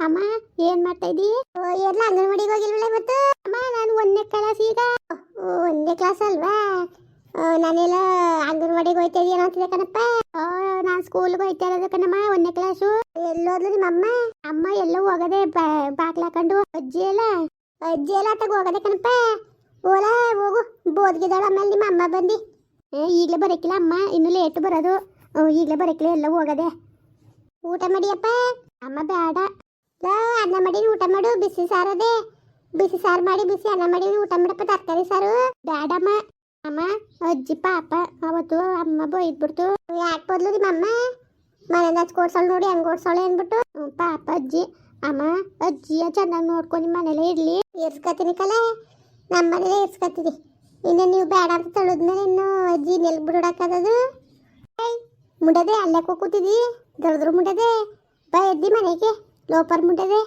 ಅಮ್ಮ ಏನ್ ಮಾಡ್ತಾ ಓ, ಎಲ್ಲ ಅಂಗನವಾಡಿಗೆ ಹೋಗಿಲ್ವಲ್ಲ ಇವತ್ತು? ಅಮ್ಮ ನಾನು ಒಂದನೇ ಕ್ಲಾಸ್ ಈಗ. ಒಂದನೇ ಕ್ಲಾಸ್ ಅಲ್ವಾ? ನಾನೆಲ್ಲ ಅಂಗನವಾಡಿಗೆ ಹೋಯ್ತಾ ಇದೀಯ ಅಂತಿದೆ ಕಣಪ್ಪ. ನಾನು ಸ್ಕೂಲ್ಗೆ ಹೋಯ್ತಾ ಇರೋದು ಕಣಮ್ಮ ಒಂದನೇ ಕ್ಲಾಸು ಎಲ್ಲೋದ್ಲು ನಿಮ್ಮ ಅಮ್ಮ ಅಮ್ಮ ಎಲ್ಲೋ ಹೋಗದೆ ಬಾಗ್ಲ ಹಾಕೊಂಡು ಅಜ್ಜಿ ಎಲ್ಲ ಅಜ್ಜಿ ಎಲ್ಲ ತಗೋ ಹೋಗದೆ ಕಣಪ್ಪ. ಓಲ ಹೋಗು. ಬೋದ್ಗಿದಾಳ ಆಮೇಲೆ ನಿಮ್ಮ ಅಮ್ಮ ಬಂದು. ಏ ಈಗಲೇ ಬರೋಕ್ಕಿಲ್ಲ ಅಮ್ಮ ಇನ್ನು ಲೇಟ್ ಬರೋದು. ಈಗಲೇ ಬರೋಕ್ಕಿಲ್ಲ ಎಲ್ಲ ಹೋಗದೆ. ಊಟ ಮಾಡಿಯಪ್ಪ? ಅಮ್ಮ ಬೇಡ ಅನ್ನ ಮಾಡಿ, ಊಟ ಮಾಡು, ಬಿಸಿ ಸಾರದೆ ಬಿಸಿ ಸಾರು ಮಾಡಿ, ಬಿಸಿ ಅನ್ನ ಮಾಡಿ, ಊಟ ಮಾಡಪ್ಪ ತರಕಾರಿ ಸಾರು. ಬ್ಯಾಡಮ್ಮ, ಅಮ್ಮ, ಅಜ್ಜಿ, ಪಾಪ, ಅವತ್ತು ಅಮ್ಮ ಬೈದ್ಬಿಡ್ತು. ಯಾಕೆ ಬದಲು ನಿಮ್ಮಮ್ಮ ಮನೆಯಿಂದ ಹಚ್ಕೊಡ್ಸೋಳು ನೋಡಿ, ಹೆಂಗ್ ಓಡ್ಸೋಳೆ ಅಂದ್ಬಿಟ್ಟು. ಪಾಪ, ಅಜ್ಜಿ, ಅಮ್ಮ, ಅಜ್ಜಿಯ ಚೆನ್ನಾಗಿ ನೋಡ್ಕೊಂಡು ನಿಮ್ಮ ಮನೇಲೇ ಇರ್ಲಿ. ಇರ್ಸ್ಕತೀನಿ ಕಲೆ. ನಮ್ಮ ಮನೇಲೇ ಇರ್ಸ್ಕತೀನಿ ಇನ್ನು ನೀವು ಬೇಡ ಅಂತ ತಳದ್ಮೇಲೆ ಇನ್ನು ಅಜ್ಜಿ ನೆಲ್ಗೆ ಬಿಡೋಡಕ್ಕದದು ಮುಂಡದೆ ಅಲ್ಲೇ ಕೂತಿದ್ದಿ ದೊಡ್ಡದ್ರು ಮುಂಡದೆ. ಬಾ ಎದ್ದಿ ಮನೆಗೆ. ಲೋಪರ್ ಮುಂಡದೆ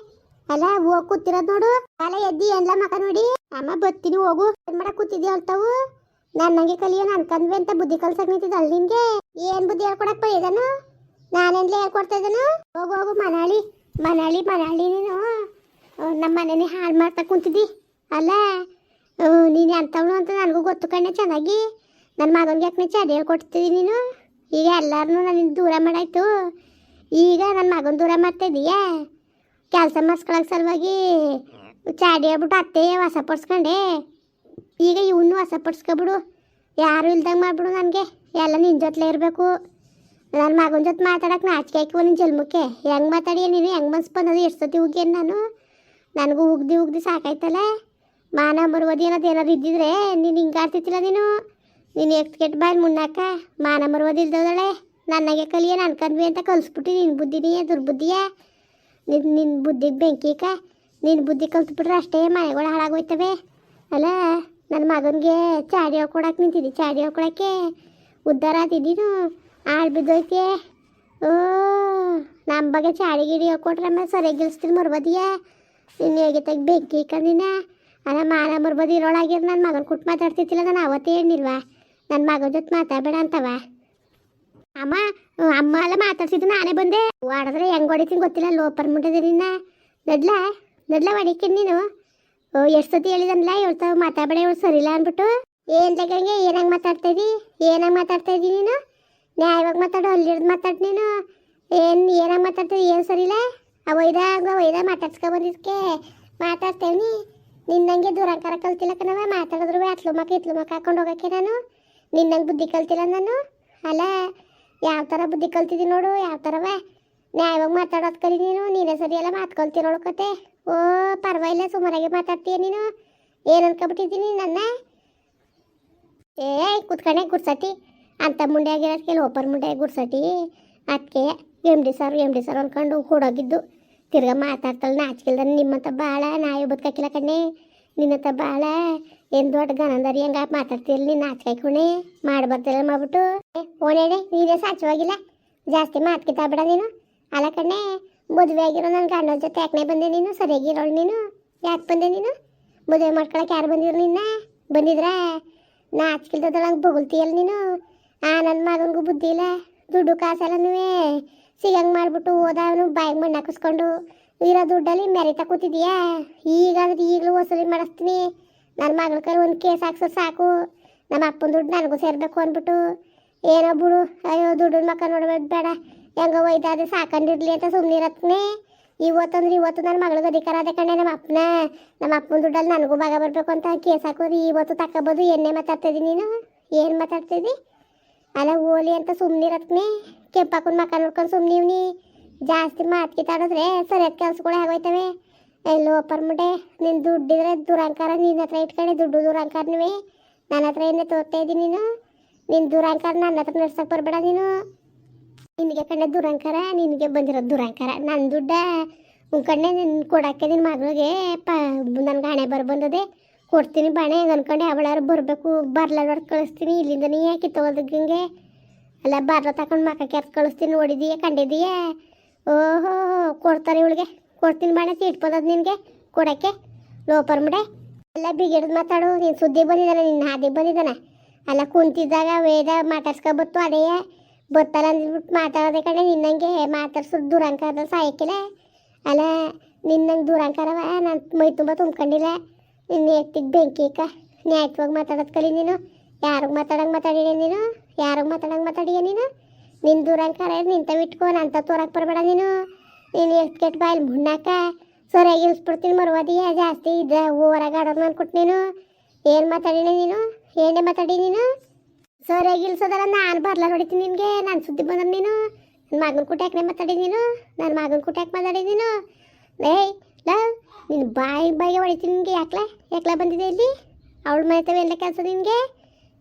ಅಲ್ಲ ಹೋಗ್ ಕೂತಿರೋದ್ ನೋಡು. ಅಲ್ಲ ಎದ್ದಿ ಎಲ್ಲ ಮಕ ನೋಡಿ? ಅಮ್ಮ, ಬತ್ತೀನಿ ಹೋಗು. ಏನ್ ಮಾಡಕ್ ಕೂತಿದ್ದಿ ಹೇಳ್ತಾವು ನನ್ನಂಗೆ ಕಲಿಯೋಣ ಅನ್ಕಂದ್ವಿ ಅಂತ ಬುದ್ಧಿ ಕಲ್ಸಕ್ ಅಲ್ಲಿ ನಿಂಗೆ? ಏನ್ ಬುದ್ಧಿ ಹೇಳ್ಕೊಡಕ್ ಬೈದನು? ನಾನೇನ್ಲೇ ಹೇಳ್ಕೊಡ್ತಾ ಹೋಗು ಹೋಗು, ಮನಾಳಿ. ಮನಾಳಿ ಮನಾಳಿ ನೀನು. ನಮ್ಮ ಮನೇನೆ ಹಾಳು ಮಾಡ್ತಾ ಕುಂತಿದ್ದಿ. ಅಲ್ಲ ನೀನು ಎಂತವಳು ಅಂತ ನನಗೂ ಗೊತ್ತು ಕಣ್ಣೆ ಚೆನ್ನಾಗಿ. ನನ್ನ ಮಗನಿಗೆ ಯಾಕೆ ಚಾಡಿ ಹೇಳ್ಕೊಡ್ತಿದ್ದಿ ನೀನು? ಈಗ ಎಲ್ಲಾರನ್ನೂ ನನ್ನ ದೂರ ಮಾಡಾಯ್ತು. ಈಗ ನನ್ನ ಮಗನ ದೂರ ಮಾಡ್ತಿದೀಯಾ? ಕೆಲಸ ಮಾಡಿಸ್ಕೊಳಕ್ ಸಲುವಾಗಿ ಚಾಡಿ ಆಗ್ಬಿಟ್ಟು ಅತ್ತೆ ಹೊಸ ಪಡ್ಸ್ಕೊಂಡೆ. ಈಗ ಇವನು ಹೊಸ ಪಡ್ಸ್ಕೊಬಿಡು. ಯಾರು ಇಲ್ದಂಗೆ ಮಾಡ್ಬಿಡು ನನಗೆ. ಎಲ್ಲ ನಿನ್ನ ಜೊತೆಲೇ ಇರಬೇಕು. ನನ್ನ ಮಗನ ಜೊತೆ ಮಾತಾಡಕ್ಕೆ ನಾಚಿಕೆ ಹಾಕಿ ನಿನ್ನ ಜಲ್ಮುಕ್ಕೆ ಹೆಂಗೆ ಮಾತಾಡಿ ನೀನು? ಹೆಂಗೆ ಮನ್ಸು ಬಂದದು? ಎಷ್ಟು ಸತಿ ಉಗ್ಗೇನು ನಾನು? ನನಗೂ ಉಗ್ದು ಉಗ್ದು ಸಾಕಾಯ್ತಲ್ಲ? ಮಾನ ಮರುವದಿ ಅನ್ನೋದು ಏನಾದ್ರು ಇದ್ದಿದ್ರೆ ನೀನು ಹಿಂಗೆ ಆಡ್ತಿತ್ತಿಲ್ಲ ನೀನು? ನೀನು ಎಕ್ಸ್ಕೆಟ್ ಕೆಟ್ಟ ಬಾಯಿ ಮುನ್ನಾಕ ಮಾನ ಮರುವದಿ ಇಲ್ದೋದಳೆ ನನಗೆ ಕಲಿಯೇನು ಅನ್ಕಂದ್ವಿ ಅಂತ ಕಲಿಸ್ಬಿಟ್ಟು ನಿನ್ನ ಬುದ್ಧಿನೇ ದುರ್ಬುದ್ಧಿಯೇ ನಿನ್ನ ನಿನ್ನ ಬುದ್ಧಿಗೆ ಬೆಂಕಿಕ? ನಿನ್ನ ಬುದ್ಧಿ ಕಲ್ತ್ಬಿಟ್ರೆ ಅಷ್ಟೇ ಮನೆಗಳು ಹಾಳಾಗೋಯ್ತವೆ? ಅಲ್ಲ ನನ್ನ ಮಗನಿಗೆ ಚಾಡಿ ಹೇಳ್ಕೊಡಕ್ಕೆ ನಿಂತಿದ್ದಿ, ಚಾಡಿ ಹೇಳ್ಕೊಡಕ್ಕೆ ಉದ್ಧಾರ ಆತಿದ್ದೀನು ಆಳು ಬಿದ್ದೋಯ್ತೆ ಓ ನಮ್ಮ ಬಗ್ಗೆ ಚಾಡಿ ಗಿಡಿ ಹೋಗ್ಕೊಟ್ರೆ ಆಮೇಲೆ ಸರಿಯಾಗಿ ಗೆಲ್ಸ್ತೀನಿ ಮರ್ಬದಿಯ ನಿನ್ನ ಹೇಗೆ ತೆಗ್ ಬೆಂಕಿ ಕಂದಿನ ಅಲ್ಲ, ಮಾನ ಮರ್ಬದಿ ಇರೋಳಾಗಿರ್ ನನ್ನ ಮಗನ ಕುಟ್ಟು ಮಾತಾಡ್ತಿತ್ತಿಲ್ಲ ನಾನು ಅವತ್ತೇ ಹೇಳಿಲ್ವಾ? ನನ್ನ ಮಗನ ಜೊತೆ ಮಾತಾಡಬೇಡ ಅಂತವ? ಅಮ್ಮ ಅಮ್ಮ ಎಲ್ಲ ಮಾತಾಡ್ಸಿದ್ದು ನಾನೇ ಬಂದೆ. ಹೊಡೆದ್ರೆ ಹೆಂಗ್ ಹೊಡಿತೀನಿ ಗೊತ್ತಿಲ್ಲ, ಲೋಪರ್ ಮುಟ್ಟದೆ ನಿನ್ನ. ನಡ್ಲ ನಡ್ಲ ಹೊಡಿತೀನಿ ನೀನು. ಎಷ್ಟು ಸತಿ ಹೇಳಿದನ್ಲ ಹೇಳ್ತಾವ ಮಾತಾಡಬೇಡ, ಇವಳು ಸರಿಲ್ಲ ಅಂದ್ಬಿಟ್ಟು. ಏನ್ ತಗಂಗೆ ಏನಂಗ್ ಮಾತಾಡ್ತಾ ಇದ್ದಿ ಏನಂಗ್ ಮಾತಾಡ್ತಾ ಇದ್ದಿ ನೀನು? ನ್ಯಾಯವಾಗಿ ಮಾತಾಡು ಅಲ್ಲಿಡ್ದು ಮಾತಾಡ್ ನೀನು. ಏನ್, ಏನಂಗ್ ಮಾತಾಡ್ತೀವಿ ಏನು ಸರಿಲ್ಲ? ಅವೈದ ಅವೈದ ಮಾತಾಡ್ಸ್ಕೊ ಬಂದಿದ್ಕೆ. ಮಾತಾಡ್ತೇವ್ನಿ ನಿನ್ನಂಗೆ ದುರಂಕಾರ ಕಲ್ತಿಲ್ಲ ಕಣವ ಮಾತಾಡಿದ್ರು ಅತ್ಲು ಮಕ್ಕ ಇತ್ಲು ಮಕ್ಕ ಹಾಕೊಂಡು ಹೋಗಕ್ಕೆ ನಾನು. ನಿನ್ನಂಗೆ ಬುದ್ಧಿ ಕಲ್ತಿಲ್ಲ ನಾನು. ಅಲ್ಲ ಯಾವ ಥರ ಬುದ್ಧಿ ಕಲ್ತಿದ್ದಿ ನೋಡು, ಯಾವ ಥರವ. ನ್ಯಾಯವಾಗಿ ಮಾತಾಡೋದು ಕಲಿ ನೀನು, ನೀನೇ ಸರಿಯಲ್ಲ ಮಾತು ಕಲ್ತಿರೋಳು ಕತೆ. ಓ, ಪರವಾಗಿಲ್ಲ ಸುಮಾರಾಗಿ ಮಾತಾಡ್ತೀಯ ನೀನು. ಏನು ಅನ್ಕೊಬಿಟ್ಟಿದ್ದೀನಿ ನನ್ನ? ಏ ಕುತ್ಕೊಂಡೆ ಗುಡ್ಸಟಿ. ಅಂತ ಮುಂಡೆ ಆಗಿರೋದಕ್ಕೆ ಒಬ್ಬರ ಮುಂಡೆ ಗುಡ್ಸಟಿ. ಅದಕ್ಕೆ M D sir, M D sir ಅನ್ಕೊಂಡು ಕೂಡೋಗಿದ್ದು ತಿರ್ಗಾ ಮಾತಾಡ್ತಾಳೆ ನಾಚಿಕೆಲ್ದಾನೆ ನಿಮ್ಮಂತ ಭಾಳ ನಾಯಿ ಬದುಕಾಕಿಲ್ಲ ಕಣ್ಣೆ. ನಿನ್ನಂತ ಭಾಳ ಏನು ದೊಡ್ಡ ಗನಂದರಿ ಹೆಂಗ ಮಾತಾಡ್ತಿರ್ಲಿ ನೀನು ಮಾಡಿ ಮಾಡ್ಬರ್ತಿಲ್ಲ ಮಾಡ್ಬಿಟ್ಟು ಓನೇಡೆ ನೀನೇ ಸಾಚವಾಗಿಲ್ಲ ಜಾಸ್ತಿ ಮಾತು ಕಿತ್ತಾಬೇಡ ನೀನು. ಅಲ್ಲ ಕಣ್ಣೆ, ಮದುವೆ ಆಗಿರೋ ನನ್ನ ಗಂಡನ ಜೊತೆ ಯಾಕನೇ ಬಂದೆ ನೀನು? ಸರಿಯಾಗಿರೋಳು ನೀನು? ಯಾಕೆ ಬಂದೆ ನೀನು? ಮದುವೆ ಮಾಡ್ಕೊಳಕ್ಕೆ ಯಾರು ಬಂದಿರು ನಿನ್ನ? ಬಂದಿದ್ರಾ? ನಾಚಿಕಿಲ್ದೊಳಗೆ ಬೊಗಳ್ತೀಯಲ್ಲ ನೀನು? ಆ ನನ್ನ ಮಗನಿಗೂ ಬುದ್ಧಿ ಇಲ್ಲ. ದುಡ್ಡು ಕಾಸೆಲ್ಲ ನೀವೇ ಸಿಗಂಗೆ ಮಾಡ್ಬಿಟ್ಟು ಹೋದ ಅವನು ಬಾಯಿಗೆ ಮಣ್ಣು ಹಾಕಿಸ್ಕೊಂಡು. ಇರೋ ದುಡ್ಡಲ್ಲಿ ಮೆರಿತಾ ಕೂತಿದ್ಯಾ? ಈಗಾದ್ರೆ ಈಗಲೂ ವಸೂಲಿ ಮಾಡಿಸ್ತೀನಿ. ನನ್ನ ಮಗಳ ಕೈ ಒಂದು ಕೇಸ್ ಹಾಕ್ಸೋ ಸಾಕು. ನಮ್ಮ ಅಪ್ಪನ ದುಡ್ಡು ನನಗೂ ಸೇರಬೇಕು ಅಂದ್ಬಿಟ್ಟು. ಏನೋ ಬಿಡು. ಅಯ್ಯೋ ದುಡ್ಡು ಮಕ್ಕ ನೋಡ್ಬೇಕು ಬೇಡ. ಹೆಂಗೋ ಒಯ್ದಾದ್ರೆ ಸಾಕೊಂಡಿರ್ಲಿ ಅಂತ ಸುಮ್ಮನಿರತ್ನೇ ಇವತ್ತಂದ್ರೆ ಇವತ್ತು ನನ್ನ ಮಗಳಿಗೆ ಅಧಿಕಾರ ಅದೇ ಕಣೆ ನಮ್ಮ ಅಪ್ಪನ. ನಮ್ಮ ಅಪ್ಪನ ದುಡ್ಡಲ್ಲಿ ನನಗೂ ಭಾಗ ಬರಬೇಕು ಅಂತ ಕೇಸ್ ಹಾಕೋದು ಇವತ್ತು ತಕ್ಕೋಬೋದು, ಎಣ್ಣೆ ಮಾತಾಡ್ತಿದ್ದಿ ನೀನು. ಏನು ಮಾತಾಡ್ತಿದ್ದಿ? ಅಲ್ಲ, ಓಲಿ ಅಂತ ಸುಮ್ಮನಿರತ್ನೇ ಇರತ್ತೆ ಕೆಂಪಾಕೊಂಡು ಮಕ್ಕ ನೋಡ್ಕೊಂಡು ಸುಮ್ಮನಿವ್ನಿ ಜಾಸ್ತಿ ಮಾತು ಕಿತ್ತಾಡಿದ್ರೆ ಸರಿಯಾದ ಕೆಲ್ಸಗಳು ಆಗೋಯ್ತವೆ. ಎಲ್ಲೋ ಪರ್ಮುಡೆ ನಿನ್ನ ದುಡ್ಡಿದ್ರೆ ದುರಂಕಾರ ನಿನ್ನ ಹತ್ರ ಇಟ್ಕೊಂಡೆ ದುಡ್ಡು ದುರಂಕಾರ ನೀವೇ ನನ್ನ ಹತ್ರ ಏನೇ ತೋರ್ತಾ ಇದ್ದೀನಿ ನೀನು? ನಿನ್ನ ದುರಂಕಾರ ನನ್ನ ಹತ್ರ ನಡ್ಸಕ್ಕೆ ಬರಬೇಡ ನೀನು. ನಿನಗೆ ಕಣ್ಣೆ ದುರಂಕಾರ, ನಿನಗೆ ಬಂದಿರೋ ದುರಂಕಾರ. ನನ್ನ ದುಡ್ಡ ಉಂಕಂಡೆ ನಿನ್ನ ಕೊಡಕ್ಕೆ ನಿನ್ನ ಮಗಳಿಗೆ ಪ ನನಗೆ ಹಣೆ ಬರ್ಬಂದದೆ ಕೊಡ್ತೀನಿ ಬಾಣೆ ಹಂಗೆ ಅನ್ಕೊಂಡೆ ಅವಳಾರು ಬರಬೇಕು. ಬರ್ಲಾರ್ದು ಕಳಿಸ್ತೀನಿ ಇಲ್ಲಿಂದ ನೀ ಯಾಕೆ ಅಲ್ಲ, ಬರ್ಲ ತಕೊಂಡು ಮಕ್ಕ ಕೆರ್ಸ್ ಕಳಿಸ್ತೀನಿ, ನೋಡಿದೀಯ, ಕಂಡಿದೀಯ? ಓಹೋ, ಕೊಡ್ತಾರೆ ಇವಳಿಗೆ. ಕೊಡ್ತೀನಿ ಬಾಣೆ, ಸೀಟ್ ಬಂದದ ನಿನಗೆ. ಕೊಡಕ್ಕೆ. ಲೋಪರ್ ಮುಡೆ. ಎಲ್ಲ ಬಿಗಿಡ್ದು ಮಾತಾಡು. ನೀನು ಸುದ್ದಿ ಬಂದಿದ್ದಾನೆ ನಿನ್ನ ಹಾದಿಗೆ ಬಂದಿದ್ದಾನೆ. ಅಲ್ಲ ಕುಂತಿದ್ದಾಗ ವೇದ ಮಾತಾಡ್ಸ್ಕೊಬತ್ತು, ಅದೇ ಬತ್ತಲ್ಲ ಅಂದ್ಬಿಟ್ಟು ಮಾತಾಡೋದೆ ಕಡೆ ನಿನ್ನಂಗೆ ಮಾತಾಡ್ಸೋದು ದುರಂಕಾರ ಸಾಯಕ್ಕಿಲ್ಲ ಅಲ್ಲ, ನಿನ್ನಂಗೆ ದೂರಾಂಕರವ? ನಾನು ಮೈ ತುಂಬ ತುಂಬ್ಕೊಂಡಿಲ್ಲ. ನಿನ್ನ ಎತ್ತಿಗೆ ಬೆಂಕಿ ಇಕ್ಕ ನ್ಯಾಯವಾಗಿ ಮಾತಾಡೋದು ಕಲಿ ನೀನು. ಯಾರಿಗೆ ಮಾತಾಡಂಗೆ ಮಾತಾಡಿದೆ ನೀನು? ಯಾರಿಗೆ ಮಾತಾಡಂಗೆ ಮಾತಾಡಿಯ ನೀನು? ನಿನ್ನ ಕರೆ ನಿಂತ ಬಿಟ್ಕೋ ನಂತ ತೋರಕ್ಕೆ ಬರಬೇಡ ನೀನು. ನೀನು ಎಷ್ಟು ಕೆಟ್ಟ ಬಾಯಲ್ಲಿ ಮುಣ್ಣಾಕ. ಸರಿಯಾಗಿ ಇಳಿಸ್ಬಿಡ್ತೀನಿ ಮರುವಾದಿಯ ಜಾಸ್ತಿ ಇದ್ದ ಓವರಾಗ ಆಡೋದು ಅನ್ಕೊಟ್ಟು ನೀನು. ಏನು ಮಾತಾಡಿನಿ ನೀನು? ಏನೇ ಮಾತಾಡಿ ನೀನು? ಸರಿಯಾಗಿ ಇಲ್ಸೋದಲ್ಲ ನಾನು ಬರ್ಲ ಹೊಡಿತೀನಿ ನಿನಗೆ. ನಾನು ಸುದ್ದಿ ಬಂದ್ರೆ ನೀನು. ನನ್ನ ಮಗನ ಕುಟ್ಯಾಕನೆ ಮಾತಾಡಿ ನೀನು? ನನ್ನ ಮಗನ ಕುಟ್ಯಾಕೆ ಮಾತಾಡಿ ನೀನು? ಏಯ್ ಲವ್ ನಿನ್ನ ಬಾಯಿ ಬಾಯಿಗೆ ಹೊಡಿತೀನಿ ನಿನಗೆ. ಯಾಕ್ಲೆ? ಯಾಕ್ಲೆ ಬಂದಿದೆ ಇಲ್ಲಿ? ಅವಳು ಮನೆತವೆ ಎಲ್ಲ ಕೆಲಸ ನಿನಗೆ?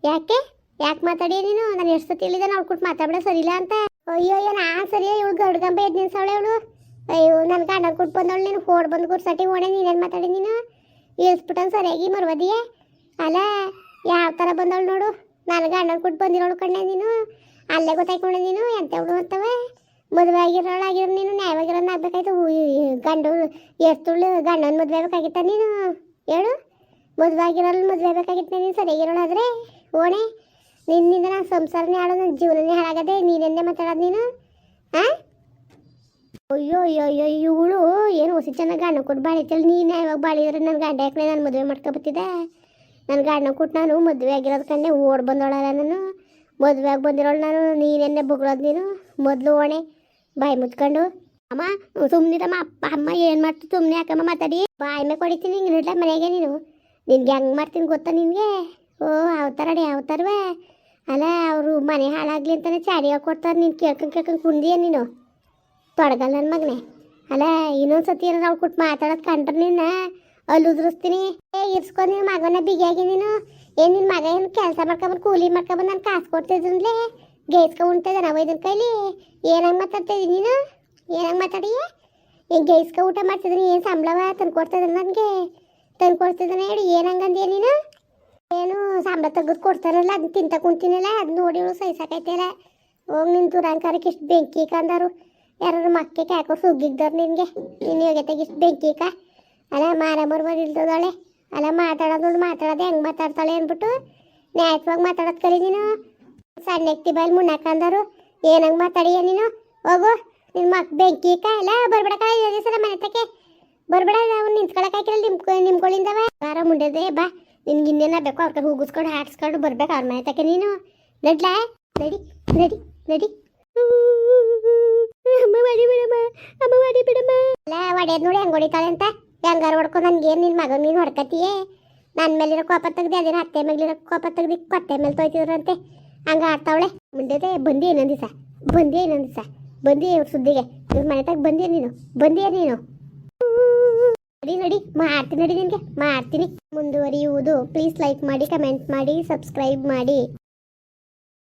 ಯಾಕೆ? ಯಾಕೆ ಮಾತಾಡಿ ನೀನು? ನಾನು ಎಷ್ಟು ಸತಿ ಹೇಳಿದೆ ಅವ್ಳು ಕೊಟ್ಟು ಮಾತಾಡೋ ಸರಿಲ್ಲ ಅಂತ? ಅಯ್ಯೋ ಅಯ್ಯೋ ಆ ಸರಿ ಇವಳು ಗಡ್ಗಂಬ ಎದ್ದು ನಿಲ್ಸವಳೆ ಅವಳು. ಅಯ್ಯೋ ನನ್ನ ಗಂಡ ಕೊಟ್ಟು ಬಂದವಳು, ನೀನು ಫೋಡ್ ಬಂದು ಗುರ್ಸಟಿ ಓಣೆ ನೀನೇನು ಮಾತಾಡಿ ನೀನು? ಇಳಿಸ್ಬಿಟ್ಟನು ಸರಿಯಾಗಿ ಮರ್ವದಿಯೇ? ಅಲ್ಲ, ಯಾವ ಥರ ಬಂದವಳು ನೋಡು. ನನ್ನ ಗಂಡನ ಕೊಟ್ಟು ಬಂದಿರೋಳು ಕಣ್ಣೆ ನೀನು. ಅಲ್ಲೇ ಗೊತ್ತಾಯ್ಕೊಂಡೆ ನೀನು ಎಂಥವಳು ಅಂತವೆ? ಮದುವೆ ಆಗಿರೋಳು ಆಗಿರೋ ನೀನು ನ್ಯಾಯವಾಗಿರೋ ಆಗ್ಬೇಕಾಯ್ತು. ಗಂಡು ಎಷ್ಟು ಗಂಡನ ಮದುವೆ ಆಗ್ಬೇಕಾಗಿತ್ತ ನೀನು? ಹೇಳು. ಮದುವೆ ಆಗಿರೋಳು ಮದುವೆ ಆಗ್ಬೇಕಾಗಿತ್ತು ನೀನು ಸರಿಯಾಗಿರೋಳಾದ್ರೆ ಓಣೆ ನಿನ್ನಿಂದ ನಾನು ಸಂಸಾರನೇ ಆಡೋದು, ನನ್ನ ಜೀವನನೇ ಹಾಳಾಗದೆ ನೀನೆಂದೇ ಮಾತಾಡೋದು ನೀನು? ಹಾಂ ಅಯ್ಯೋ ಅಯ್ಯೋ ಇವಳು ಏನು ಹೊಸ ಚೆನ್ನಾಗಿ ಗಂಡ ಕೊಟ್ಟು ಬಾಳಿತಲ್ಲ ನೀನು? ಯಾವಾಗ ಬಾಳಿದ್ರೆ ನನ್ನ ಗಂಡ ಯಾಕೆ ನಾನು ಮದುವೆ ಮಾಡ್ಕೊಬತ್ತಿದ್ದೆ ನನ್ನ ಗಂಡನ ಕೊಟ್ಟು ನಾನು ಮದುವೆ ಆಗಿರೋದು ಕಂಡೆ ಓಡ್ ಬಂದೋಳಲ್ಲ ನಾನು. ಮದುವೆ ಆಗಿ ಬಂದಿರೋಳು ನಾನು ನೀನೆನ್ನೆ ಬುಗ್ಳೋದು ನೀನು? ಮೊದಲು ಓಣೆ, ಬಾಯಿ ಮುಚ್ಕೊಂಡು. ಅಮ್ಮ ಸುಮ್ಮನಿರಮ್ಮ ಅಪ್ಪ, ಅಮ್ಮ ಏನು ಮಾಡ್ತು? ಸುಮ್ಮನೆ ಹಾಕಮ್ಮ ಮಾತಾಡಿ? ಬಾಯಿ ಮೇಲೆ ಕೊಡಿತೀನಿ, ಹಿಂಗೆ ನಿಡ್ಲ ಮನೆಗೆ ನೀನು. ನಿನ್ಗೆ ಹೆಂಗೆ ಮಾಡ್ತೀನಿ ಗೊತ್ತಾ ನಿನಗೆ? ಓ ಅವತಾರಡಿ ಅವತಾರವೇ ಅಲ್ಲ, ಅವರು ಮನೆ ಹಾಳಾಗ್ಲಿ ಅಂತಾನೆ ಚಾಡಿ ಕೊಡ್ತಾರೆ ನೀನು, ಕೇಳ್ಕೊಂಡು ಕೇಳ್ಕೊಂಡು ಕುಂದಿಯ ನೀನು? ತೊಡಗಲ್ಲ ನನ್ನ ಮಗನೇ. ಅಲ್ಲ, ಇನ್ನೊಂದು ಸತಿ ಏನಾರು ಅವ್ಳು ಕೊಟ್ಟು ಮಾತಾಡೋದು ಕಂಡ್ರೆ ನಿನ್ನ? ಅಲ್ಲಿ ಉದುರಿಸ್ತೀನಿ. ಏ, ಇರ್ಸ್ಕೊಂಡು ನಿನ್ನ ಮಗನ ಬಿಗಿಯಾಗಿ ನೀನು. ಏನು ನಿನ್ನ ಮಗ ಏನು ಕೆಲಸ ಮಾಡ್ಕೊಬಂದು, ಕೂಲಿ ಮಾಡ್ಕೊಬಂದು ನಾನು ಕಾಸು ಕೊಡ್ತಿದ್ರಂದ್ಲೆ? ಗೇಸ್ಕೊ ಉಣ್ತಿದ್ದೆ ನಾವು ಇದನ್ನ ಕೈಲಿ? ಏನಾಗ ಮಾತಾಡ್ತಿದ್ದಿ ನೀನು? ಏನಾಗ ಮಾತಾಡಿ? ಏನು ಗೇಸ್ಕೊ ಊಟ ಮಾಡ್ತಿದ್ದೀನಿ ಏನು ಸಂಬಳವ ತಂದು ಕೊಡ್ತಿದ್ರೆ ನನಗೆ? ತಂದು ಕೊಡ್ತಿದ್ದಾನೆ ಹೇಳಿ ಏನಂಗಂದ್ಯ ನೀನು? ಏನು ಸಂಬಳ ತೆಗೆದು ಕೊಡ್ತಾರಲ್ಲ ಅದನ್ನ ತಿಂತ ಕುಂತಿನಲ್ಲ ಅದು ನೋಡಿ ಇವಳು ಸಹಿಸಕೈತಿಲ್ಲ ಹೋಗಿ ನಿನ್ನ ದುರಂಕಾರಕ್ಕೆ ಇಷ್ಟು ಬೆಂಕಿ ಕಂದರು ಯಾರು ಮಕ್ಕೆ ಕ್ಯಾಕೋ ಸುಗ್ಗಿದ್ದವ್ರು ನಿನಗೆ. ನಿನ್ನ ಯೋಗ್ಯತೆಗೆ ಇಷ್ಟು ಬೆಂಕಿ ಕ ಅಲ್ಲ ಮಾರ ಮರ್ಬರ್ ಇಲ್ದದಳೆ. ಅಲ್ಲ, ಮಾತಾಡೋದು ಮಾತಾಡೋದು ಹೆಂಗೆ ಮಾತಾಡ್ತಾಳೆ ಅಂದ್ಬಿಟ್ಟು ನ್ಯಾಯವಾಗಿ ಮಾತಾಡೋದು ಕಲಿ ನೀನು. ಸಣ್ಣ ಎಕ್ತಿ ಬಾಯಲ್ಲಿ ಮುನ್ನಾಕಂದರು ಏನಂಗೆ ಮಾತಾಡಿಯ ನೀನು? ಹೋಗು. ನಿನ್ನ ಮಕ್ ಬೆಂಕಿ ಕ ಅಲ್ಲ ಬರ್ಬೇಡ ಕಳ ದಿವಸ ಮನೆ ತಕ್ಕೆ. ಬರ್ಬೇಡ, ಅವ್ನು ನಿಂತ್ಕೊಳಕ್ ಹಾಕಿರಲ್ಲ ನಿಮ್ ನಿಮ್ಗಳಿಂದವ ಬಾರ, ಮುಂಡೆದೆ ಬಾ. ನಿನ್ಗೆ ಇನ್ನೇನ ಬೇಕೋ ಅವ್ರ ಹೂಗಿಸ್ಕೊಂಡು, ಹಾಕ್ಸ್ಕೊಂಡು ಬರ್ಬೇಕು ಅವ್ರ ಮನೆ ತಕ್ಕೆ ನೀನು ನಡ್ಲಾ? ನಡಿ ನಡಿ ನಡಿ. ಅಮ್ಮ ಮಾಡಿ ಬಿಡಮ್ಮ, ಅಮ್ಮ ಮಾಡಿ ಬಿಡಮ್ಮ. ಅಲ್ಲ ಒಡೆಯದ್ ನೋಡಿ ಹೆಂಗ್ ಹೊಡಿತಾಳೆ ಅಂತ. ಹೆಂಗಾರ ಹೊಡ್ಕೊ ನನ್ಗೇನು ನಿನ್ ಮಗ ನೀನು ಹೊಡ್ಕತಿಯೇ ನನ್ನ ಮೇಲಿರೋ ಕೋಪ ತೆಗ್ದು ಅದೇನು ಅತ್ತೆ ಮೇಲಿರೋ ಕೋಪ ತೆಗ್ದು ಕೊತ್ತೆ ಮೇಲೆ ತೊಯ್ತಿದ್ರಂತೆ. ಹಂಗ ಆಡ್ತಾವಳೆ. ಮುಂದೆ ಬಂದಿ ಇನ್ನೊಂದು ದಿವಸ. ಬಂದಿ ಇನ್ನೊಂದು ದಿವಸ. ಬಂದಿ ಇವ್ರ ಸುದ್ದಿಗೆ. ಇವ್ರ ಮನೆ ತಗ ಬಂದಿಯ ನೀನು. ಬಂದಿಯ ನೀನು. ನಡಿ ನಡಿ. ಮಾಡ್ತೀನಿ ನಡಿ ನಿನಗೆ. ಮಾಡ್ತೀನಿ. ಮುಂದುವರಿಯುವುದು. ಪ್ಲೀಸ್ ಲೈಕ್ ಮಾಡಿ ಕಮೆಂಟ್ ಮಾಡಿ ಸಬ್ಸ್ಕ್ರೈಬ್ ಮಾಡಿ.